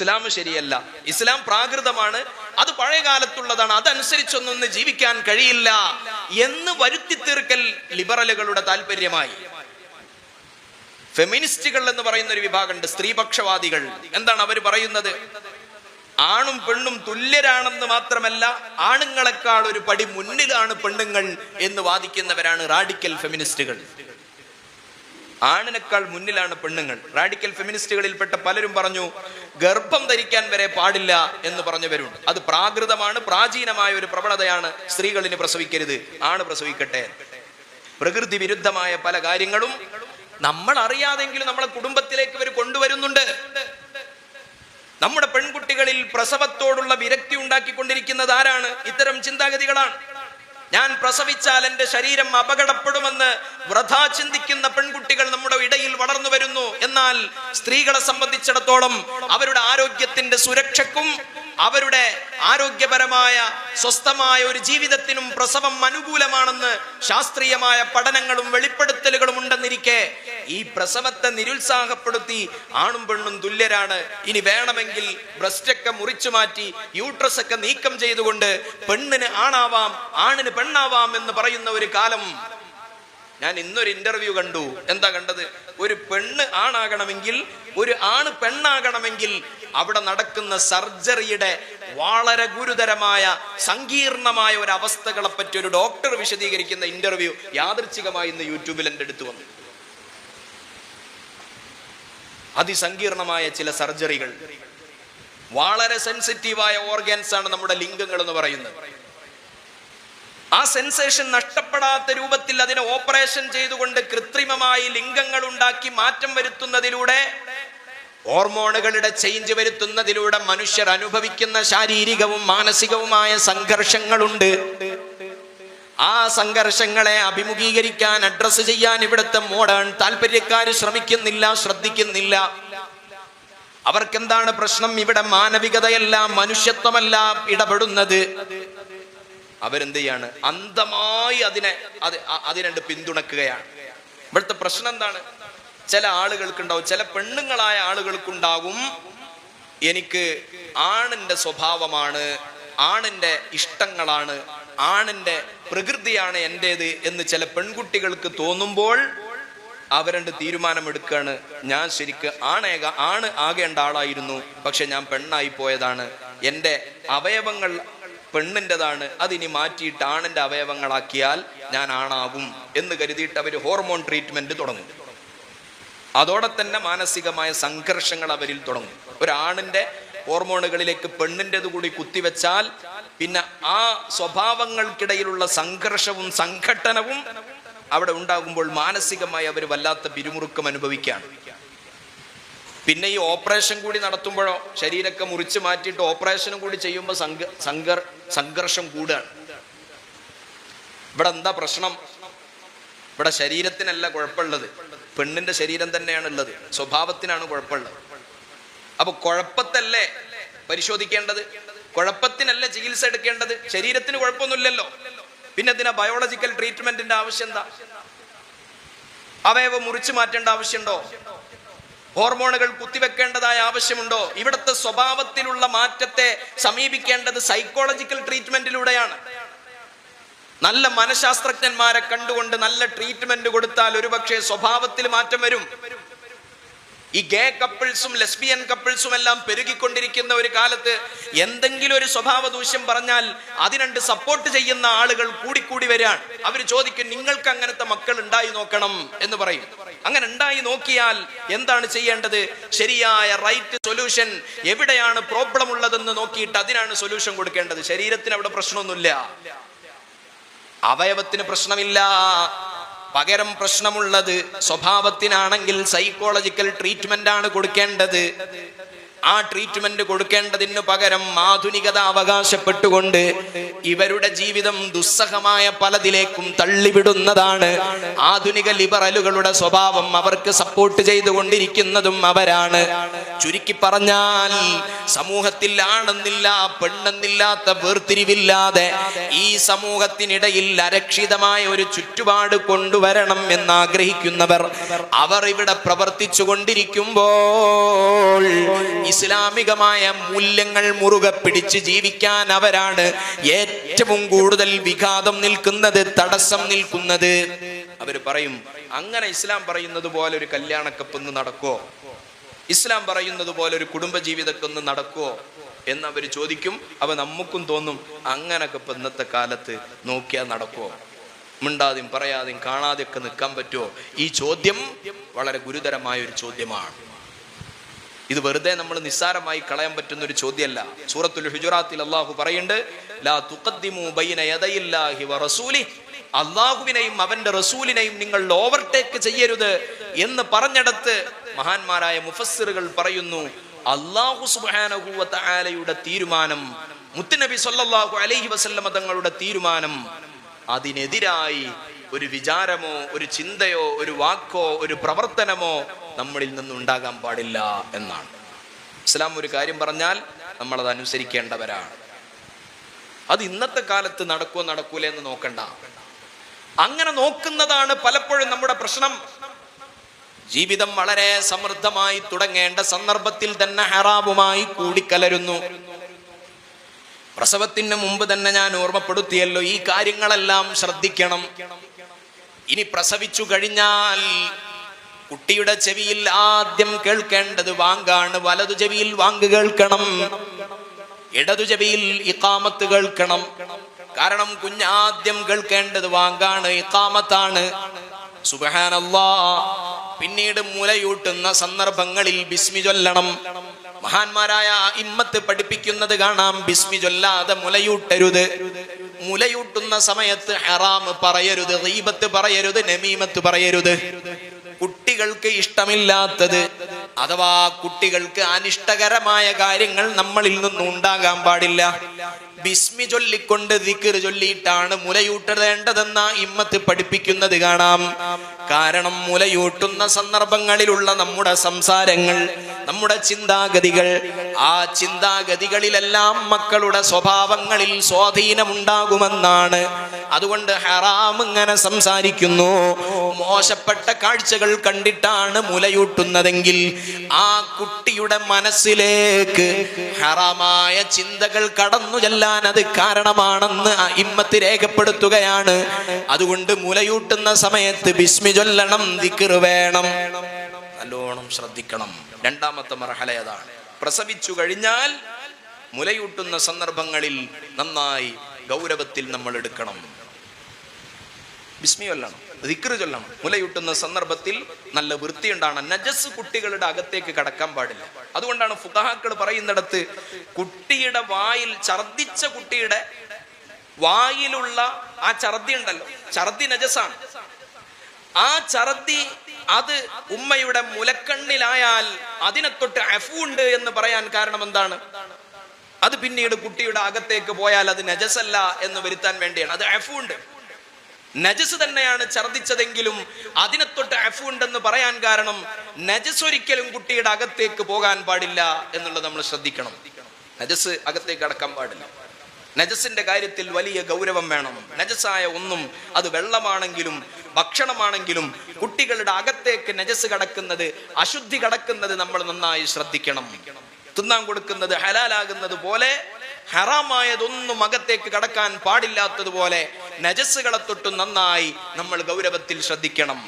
ഇസ്ലാം ശരിയല്ല. ഇസ്ലാം പ്രാകൃതമാണ്. അത് പഴയ കാലത്തുള്ളതാണ് അതനുസരിച്ചൊന്നും ജീവിക്കാൻ കഴിയില്ല എന്ന് വരുത്തി തീർക്കൽ ലിബറലുകളുടെ താല്പര്യമായി. ഫെമിനിസ്റ്റുകൾ എന്ന് പറയുന്ന ഒരു വിഭാഗമുണ്ട്. സ്ത്രീപക്ഷവാദികൾ. എന്താണ് അവർ പറയുന്നത്? ആണും പെണ്ണും തുല്യരാണെന്ന് മാത്രമല്ല ആണുങ്ങളെക്കാൾ ഒരു പടി മുന്നിലാണ് പെണ്ണുങ്ങൾ എന്ന് വാദിക്കുന്നവരാണ് റാഡിക്കൽ ഫെമിനിസ്റ്റുകൾ. ആണിനേക്കാൾ മുന്നിലാണ് പെണ്ണുങ്ങൾ. റാഡിക്കൽ ഫെമിനിസ്റ്റുകളിൽപ്പെട്ട പലരും പറഞ്ഞു ഗർഭം ധരിക്കാൻ വരെ പാടില്ല എന്ന് പറഞ്ഞവരുണ്ട്. അത് പ്രാകൃതമാണ് പ്രാചീനമായ ഒരു പ്രവണതയാണ്. സ്ത്രീകളിന് പ്രസവിക്കരുത്. ആണ് പ്രസവിക്കട്ടെ. പ്രകൃതി വിരുദ്ധമായ പല കാര്യങ്ങളും നമ്മൾ അറിയാതെങ്കിലും നമ്മളെ കുടുംബത്തിലേക്ക് ഇവർ കൊണ്ടുവരുന്നുണ്ട്. നമ്മുടെ പെൺകുട്ടികളിൽ പ്രസവത്തോടുള്ള വിരക്തി ഉണ്ടാക്കിക്കൊണ്ടിരിക്കുന്നത് ആരാണ്? ഇത്തരം ചിന്താഗതികളാണ്. ഞാൻ പ്രസവിച്ചാൽ എന്റെ ശരീരം അപകടപ്പെടുമെന്ന് വൃഥാ ചിന്തിക്കുന്ന പെൺകുട്ടികൾ നമ്മുടെ ഇടയിൽ വളർന്നു വരുന്നു. എന്നാൽ സ്ത്രീകളെ സംബന്ധിച്ചിടത്തോളം അവരുടെ ആരോഗ്യത്തിന്റെ സുരക്ഷക്കും അവരുടെ ആരോഗ്യപരമായ സ്വസ്ഥമായ ഒരു ജീവിതത്തിനും പ്രസവം അനുകൂലമാണെന്ന് ശാസ്ത്രീയമായ പഠനങ്ങളും വെളിപ്പെടുത്തലുകളും ഉണ്ടെന്നിരിക്കെ ഈ പ്രസവത്തെ നിരുത്സാഹപ്പെടുത്തി ആണും പെണ്ണും തുല്യരാണ്. ഇനി വേണമെങ്കിൽ ബ്രസ്റ്റൊക്കെ മുറിച്ചു മാറ്റി യൂട്രസ് ഒക്കെ നീക്കം ചെയ്തുകൊണ്ട് പെണ്ണിന് ആണാവാം ആണിന് പെണ്ണാവാം എന്ന് പറയുന്ന ഒരു കാലം. ഞാൻ ഇന്നൊരു ഇന്റർവ്യൂ കണ്ടു. എന്താ കണ്ടത്? ഒരു പെണ്ണ് ആണാകണമെങ്കിൽ ഒരു ആണ് പെണ്ണാകണമെങ്കിൽ അവിടെ നടക്കുന്ന സർജറിയുടെ വളരെ ഗുരുതരമായ സങ്കീർണമായ ഒരു അവസ്ഥകളെ പറ്റി ഒരു ഡോക്ടർ വിശദീകരിക്കുന്ന ഇന്റർവ്യൂ യാദൃച്ഛികമായി ഇന്ന് യൂട്യൂബിൽ എന്റെ അടുത്ത് വന്നു. അതിസങ്കീർണമായ ചില സർജറികൾ. വളരെ സെൻസിറ്റീവായ ഓർഗൻസ് ആണ് നമ്മുടെ ലിംഗങ്ങൾ എന്ന് പറയുന്നത്. ആ സെൻസേഷൻ നഷ്ടപ്പെടാത്ത രൂപത്തിൽ അതിനെ ഓപ്പറേഷൻ ചെയ്തുകൊണ്ട് കൃത്രിമമായി ലിംഗങ്ങൾ ഉണ്ടാക്കി മാറ്റം വരുത്തുന്നതിലൂടെ ഹോർമോണുകളുടെ ചേഞ്ച് വരുത്തുന്നതിലൂടെ മനുഷ്യർ അനുഭവിക്കുന്ന ശാരീരികവും മാനസികവുമായ സംഘർഷങ്ങളുണ്ട്. ആ സംഘർഷങ്ങളെ അഭിമുഖീകരിക്കാൻ അഡ്രസ് ചെയ്യാൻ ഇവിടുത്തെ മോഡേൺ താല്പര്യക്കാർ ശ്രമിക്കുന്നില്ല ശ്രദ്ധിക്കുന്നില്ല. അവർക്കെന്താണ് പ്രശ്നം? ഇവിടെ മാനവികതയല്ല മനുഷ്യത്വമല്ല ഇടപെടുന്നത്. അവരെന്ത് ചെയ്യാണ് അന്ധമായി അതിനെ അത് അതിനെ പിന്തുണക്കുകയാണ്. ഇവിടുത്തെ പ്രശ്നം എന്താണ്? ചില ആളുകൾക്കുണ്ടാവും ചില പെണ്ണുങ്ങളായ ആളുകൾക്കുണ്ടാകും. എനിക്ക് ആണിന്റെ സ്വഭാവമാണ് ആണിന്റെ ഇഷ്ടങ്ങളാണ് ആണിന്റെ പ്രകൃതിയാണ് എന്റേത് എന്ന് ചില പെൺകുട്ടികൾക്ക് തോന്നുമ്പോൾ അവരുടെ തീരുമാനമെടുക്കുകയാണ്. ഞാൻ ശരിക്ക് ആണേക ആണ് ആകേണ്ട ആളായിരുന്നു പക്ഷെ ഞാൻ പെണ്ണായി പോയതാണ്. എന്റെ അവയവങ്ങൾ പെണ്ണിന്റെതാണ് അതിനി മാറ്റിയിട്ട് ആണിന്റെ അവയവങ്ങളാക്കിയാൽ ഞാൻ ആണാകും എന്ന് കരുതിയിട്ട് അവർ ഹോർമോൺ ട്രീറ്റ്മെന്റ് തുടങ്ങും. അതോടെ തന്നെ മാനസികമായ സംഘർഷങ്ങൾ അവരിൽ തുടങ്ങും. ഒരാണിന്റെ ഹോർമോണുകളിലേക്ക് പെണ്ണിന്റെത് കൂടി കുത്തിവെച്ചാൽ പിന്നെ ആ സ്വഭാവങ്ങൾക്കിടയിലുള്ള സംഘർഷവും സംഘട്ടനവും അവിടെ ഉണ്ടാകുമ്പോൾ മാനസികമായി അവർ വല്ലാത്ത പിരിമുറുക്കം അനുഭവിക്കുകയാണ്. പിന്നെ ഈ ഓപ്പറേഷൻ കൂടി നടത്തുമ്പോഴോ ശരീരമൊക്കെ മുറിച്ച് മാറ്റിയിട്ട് ഓപ്പറേഷനും കൂടി ചെയ്യുമ്പോൾ സംഘ സംഘർ സംഘർഷം കൂടുകയാണ്. ഇവിടെ എന്താ പ്രശ്നം? ഇവിടെ ശരീരത്തിനല്ല കുഴപ്പമുള്ളത്. പെണ്ണിന്റെ ശരീരം തന്നെയാണ് ഉള്ളത്. സ്വഭാവത്തിനാണ് കുഴപ്പമുള്ളത്. അപ്പൊ കുഴപ്പത്തല്ലേ പരിശോധിക്കേണ്ടത്? കുഴപ്പത്തിനല്ല ചികിത്സ എടുക്കേണ്ടത്? ശരീരത്തിന് കുഴപ്പമൊന്നുമില്ലല്ലോ. പിന്നെ ഇതിനാ ബയോളജിക്കൽ ട്രീറ്റ്മെന്റിന്റെ ആവശ്യം എന്താ? അവയവ മുറിച്ചു മാറ്റേണ്ട ആവശ്യമുണ്ടോ? ഹോർമോണുകൾ കുത്തിവെക്കേണ്ടതായ ആവശ്യമുണ്ടോ? ഇവിടുത്തെ സ്വഭാവത്തിലുള്ള മാറ്റത്തെ സമീപിക്കേണ്ടത് സൈക്കോളജിക്കൽ ട്രീറ്റ്മെന്റിലൂടെയാണ് നല്ല മനഃശാസ്ത്രജ്ഞന്മാരെ കണ്ടുകൊണ്ട് നല്ല ട്രീറ്റ്മെന്റ് കൊടുത്താൽ ഒരുപക്ഷെ സ്വഭാവത്തിൽ മാറ്റം വരും. ഈ ഗേ കപ്പിൾസും ലെസ്ബിയൻ കപ്പിൾസും എല്ലാം പെരുകിക്കൊണ്ടിരിക്കുന്ന ഒരു കാലത്ത് എന്തെങ്കിലും ഒരു സ്വഭാവ ദൂഷ്യം പറഞ്ഞാൽ അതിനണ്ട് സപ്പോർട്ട് ചെയ്യുന്ന ആളുകൾ കൂടിക്കൂടി വരികയാണ് അവർ ചോദിക്കും നിങ്ങൾക്ക് അങ്ങനത്തെ മക്കൾ ഉണ്ടായി നോക്കണം എന്ന് പറയും. അങ്ങനെ ഉണ്ടായി നോക്കിയാൽ എന്താണ് ചെയ്യേണ്ടത്? ശരിയായ റൈറ്റ് സൊല്യൂഷൻ എവിടെയാണ് പ്രോബ്ലം ഉള്ളതെന്ന് നോക്കിയിട്ട് അതിനാണ് സൊല്യൂഷൻ കൊടുക്കേണ്ടത്. ശരീരത്തിന് അവിടെ പ്രശ്നമൊന്നുമില്ല. അവയവത്തിന് പ്രശ്നമില്ല. പകരം പ്രശ്നമുള്ളത് സ്വഭാവത്തിനാണെങ്കിൽ സൈക്കോളജിക്കൽ ട്രീറ്റ്മെന്റ് ആണ് കൊടുക്കേണ്ടത്. ആ ട്രീറ്റ്മെന്റ് കൊടുക്കേണ്ടതിന് പകരം ആധുനികത അവകാശപ്പെട്ടുകൊണ്ട് ഇവരുടെ ജീവിതം ദുസ്സഹമായ പലതിലേക്കും തള്ളിവിടുന്നതാണ്. ആധുനിക ലിബറലുകളുടെ സ്വഭാവം അവർക്ക് സപ്പോർട്ട് ചെയ്തുകൊണ്ടിരിക്കുന്നതും അവരാണ്. ചുരുക്കി പറഞ്ഞാൽ സമൂഹത്തിൽ ആണെന്നില്ല പെണ്ണെന്നില്ലാത്ത വേർതിരിവില്ലാതെ ഈ സമൂഹത്തിനിടയിൽ അരക്ഷിതമായ ഒരു ചുറ്റുപാട് കൊണ്ടുവരണം എന്നാഗ്രഹിക്കുന്നവർ അവർ ഇവിടെ പ്രവർത്തിച്ചു കൊണ്ടിരിക്കുമ്പോൾ ഇസ്ലാമികമായ മൂല്യങ്ങൾ മുറുകെ പിടിച്ച് ജീവിക്കാൻ അവരാണ് ഏറ്റവും കൂടുതൽ വിഘാതം നിൽക്കുന്നത് തടസ്സം നിൽക്കുന്നത്. അവർ പറയും അങ്ങനെ ഇസ്ലാം പറയുന്നത് പോലെ ഒരു കല്യാണക്കപ്പൊന്ന് നടക്കോ ഇസ്ലാം പറയുന്നത് പോലെ ഒരു കുടുംബജീവിതക്കെ ഒന്ന് നടക്കുമോ എന്ന് അവർ ചോദിക്കും. അവ നമുക്കും തോന്നും അങ്ങനൊക്കെ ഇപ്പൊ ഇന്നത്തെ കാലത്ത് നോക്കിയാൽ നടക്കുമോ മിണ്ടാതെയും പറയാതെയും കാണാതെയൊക്കെ നിൽക്കാൻ പറ്റുമോ ഈ ചോദ്യം വളരെ ഗുരുതരമായ ഒരു ചോദ്യമാണ്. ഇത് വെറുതെ നമ്മൾ നിസ്സാരമായി കളയാൻ പറ്റുന്ന ഒരു ചോദ്യമല്ല. സൂറത്തുൽ ഹുജുറാത്തിൽ അള്ളാഹു പറയുന്നുണ്ട് അള്ളാഹുവിനെയും അവന്റെ റസൂലിനെയും നിങ്ങൾ ഓവർടേക്ക് ചെയ്യരുത് എന്ന് പറഞ്ഞിടത്ത് മഹാന്മാരായ മുഫസ്സിറുകൾ പറയുന്നു അള്ളാഹു തആലയുടെ തീരുമാനം മുത്തുനബി സല്ലല്ലാഹു അലൈഹി വസല്ലമ തങ്ങളുടെ തീരുമാനം അതിനെതിരായി ഒരു വിചാരമോ ഒരു ചിന്തയോ ഒരു വാക്കോ ഒരു പ്രവർത്തനമോ നമ്മളിൽ നിന്നുണ്ടാകാൻ പാടില്ല എന്നാണ്. ഇസ്ലാം ഒരു കാര്യം പറഞ്ഞാൽ നമ്മൾ അത് അനുസരിക്കേണ്ടവരാണ്. അത് ഇന്നത്തെ കാലത്ത് നടക്കുമോ നടക്കൂല എന്ന് നോക്കണ്ട. അങ്ങനെ നോക്കുന്നതാണ് പലപ്പോഴും നമ്മുടെ പ്രശ്നം. ജീവിതം വളരെ സമൃദ്ധമായി തുടങ്ങേണ്ട സന്ദർഭത്തിൽ തന്നെ ഹറാബുമായി കൂടിക്കലരുന്നു. പ്രസവത്തിന് മുമ്പ് തന്നെ ഞാൻ ഓർമ്മപ്പെടുത്തിയല്ലോ ഈ കാര്യങ്ങളെല്ലാം ശ്രദ്ധിക്കണം. ഇനി പ്രസവിച്ചു കഴിഞ്ഞാൽ കുട്ടിയുടെ ചെവിയിൽ ആദ്യം കേൾക്കേണ്ടത് വാങ്കാണ്. വലതു ചെവിയിൽ വാങ്ക് കേൾക്കണം. ഇടതു ചെവിയിൽ ഇക്കാമത്ത് കേൾക്കണം. കാരണം കുഞ്ഞാദ്യം കേൾക്കേണ്ടത് വാങ്കാണ് ഇക്കാമത്താണ് സുബഹാനല്ലാ. പിന്നീട് മുലയൂട്ടുന്ന സന്ദർഭങ്ങളിൽ ബിസ്മി ചൊല്ലണം. മഹാന്മാരായ ഇമ്മത്ത് പഠിപ്പിക്കുന്നത് കാണാം. ബിസ്മി ചൊല്ലാതെ മുലയൂട്ടരുത്. മുലയൂട്ടുന്ന സമയത്ത് ഹറാം പറയരുത് റീബത്ത് പറയരുത് നമീമത്ത് പറയരുത്. കുട്ടികൾക്ക് ഇഷ്ടമില്ലാത്തത് അഥവാ കുട്ടികൾക്ക് അനിഷ്ടകരമായ കാര്യങ്ങൾ നമ്മളിൽ നിന്നും ഉണ്ടാകാൻ പാടില്ല. ബിസ്മി ചൊല്ലിക്കൊണ്ട് ദിക്കർ ചൊല്ലിയിട്ടാണ് മുലയൂട്ടേണ്ടതെന്ന ഇമ്മത്ത് പഠിപ്പിക്കുന്നത് കാണാം. കാരണം മുലയൂട്ടുന്ന സന്ദർഭങ്ങളിലുള്ള നമ്മുടെ സംസാരങ്ങൾ നമ്മുടെ ചിന്താഗതികൾ ആ ചിന്താഗതികളിലെല്ലാം മക്കളുടെ സ്വഭാവങ്ങളിൽ സ്വാധീനമുണ്ടാകുമെന്നാണ്. അതുകൊണ്ട് ഹറാം ഇങ്ങനെ സംസാരിക്കുന്നു. മോശപ്പെട്ട കാഴ്ചകൾ കണ്ടിട്ടാണ് മുലയൂട്ടുന്നതെങ്കിൽ ആ കുട്ടിയുടെ മനസ്സിലേക്ക് ഹറാമായ ചിന്തകൾ കടന്നു ചെല്ലാൻ അത് കാരണമാണെന്ന് ഇമ്മത്ത് രേഖപ്പെടുത്തുകയാണ്. അതുകൊണ്ട് മുലയൂട്ടുന്ന സമയത്ത് ബിസ്മി ചൊല്ലണം ദിക്ർ വേണം. നല്ലോണം ശ്രദ്ധിക്കണം. രണ്ടാമത്തെ മർഹല അതാണ് പ്രസവിച്ചു കഴിഞ്ഞാൽ മുലയൂട്ടുന്ന സന്ദർഭങ്ങളിൽ നന്നായി ഗൗരവത്തിൽ നമ്മൾ എടുക്കണം. ബിസ്മി ചൊല്ലണം. ദിക്ർ ചൊല്ലണം മുലയൂട്ടുന്ന സന്ദർഭത്തിൽ നല്ല വൃത്തിയുണ്ടാണ് നജസ് കുട്ടികളുടെ അകത്തേക്ക് കടക്കാൻ പാടില്ല. അതുകൊണ്ടാണ് ഫുഖാക്കൾ പറയുന്നിടത്ത് കുട്ടിയുടെ വായിൽ ഛർദിച്ച കുട്ടിയുടെ വായിലുള്ള ആ ഛർദി ഉണ്ടല്ലോ. ഛർദി നജസാണ്. ആ ഛർദി അത് ഉമ്മയുടെ മുലക്കണ്ണിലായാൽ അതിനെ തൊട്ട് അഫുണ്ട് എന്ന് പറയാൻ കാരണം എന്താണ്? അത് പിന്നീട് കുട്ടിയുടെ അകത്തേക്ക് പോയാൽ അത് നജസല്ല എന്ന് വരുത്താൻ വേണ്ടിയാണ്. അത് അഫുണ്ട് നജസ് തന്നെയാണ് ഛർദിച്ചതെങ്കിലും അതിനെ തൊട്ട് അഫു ഉണ്ടെന്ന് പറയാൻ കാരണം നജസ് ഒരിക്കലും കുട്ടിയുടെ അകത്തേക്ക് പോകാൻ പാടില്ല എന്നുള്ളത് നമ്മൾ ശ്രദ്ധിക്കണം. നജസ് അകത്തേക്ക് അടക്കാൻ പാടില്ല. നജസിന്റെ കാര്യത്തിൽ വലിയ ഗൗരവം വേണം. നജസായ ഒന്നും അത് വെള്ളമാണെങ്കിലും ഭക്ഷണമാണെങ്കിലും കുട്ടികളുടെ അകത്തേക്ക് നജസ് കടക്കുന്നത് അശുദ്ധി കടക്കുന്നത് നമ്മൾ നന്നായി ശ്രദ്ധിക്കണം. തിന്നാൻ കൊടുക്കുന്നത് ഹലാലാകുന്നത് പോലെ ഹറാമായതൊന്നും അകത്തേക്ക് കടക്കാൻ പാടില്ലാത്തതുപോലെ നജസ്സുകളെ തൊട്ട് നന്നായി നമ്മൾ ഗൗരവത്തിൽ ശ്രദ്ധിക്കണം.